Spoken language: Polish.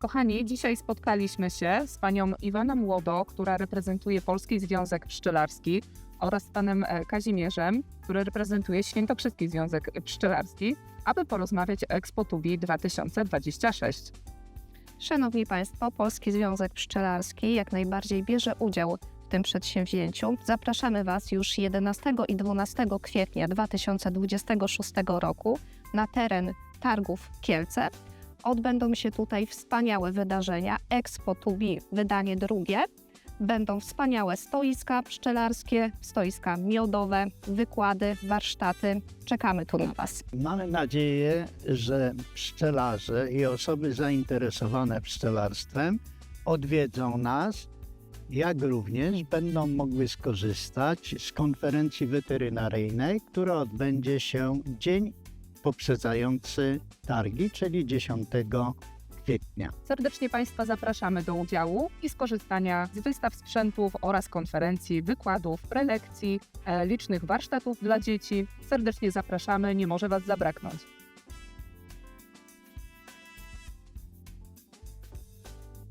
Kochani, dzisiaj spotkaliśmy się z panią Iwaną Łodo, która reprezentuje Polski Związek Pszczelarski oraz z panem e, Kazimierzem, który reprezentuje Świętokrzyski Związek Pszczelarski, aby porozmawiać o Expo Tubi 2026. Szanowni Państwo, Polski Związek Pszczelarski jak najbardziej bierze udział w tym przedsięwzięciu. Zapraszamy Was już 11 i 12 kwietnia 2026 roku na teren targów Kielce. Odbędą się tutaj wspaniałe wydarzenia. Expo Tubi, wydanie drugie. Będą wspaniałe stoiska pszczelarskie, stoiska miodowe, wykłady, warsztaty. Czekamy tu na Was. Mamy nadzieję, że pszczelarze i osoby zainteresowane pszczelarstwem odwiedzą nas, jak również będą mogły skorzystać z konferencji weterynaryjnej, która odbędzie się dzień poprzedzający targi, czyli 10 kwietnia. Serdecznie Państwa zapraszamy do udziału i skorzystania z wystaw sprzętów oraz konferencji, wykładów, prelekcji, e, licznych warsztatów dla dzieci. Serdecznie zapraszamy, nie może Was zabraknąć.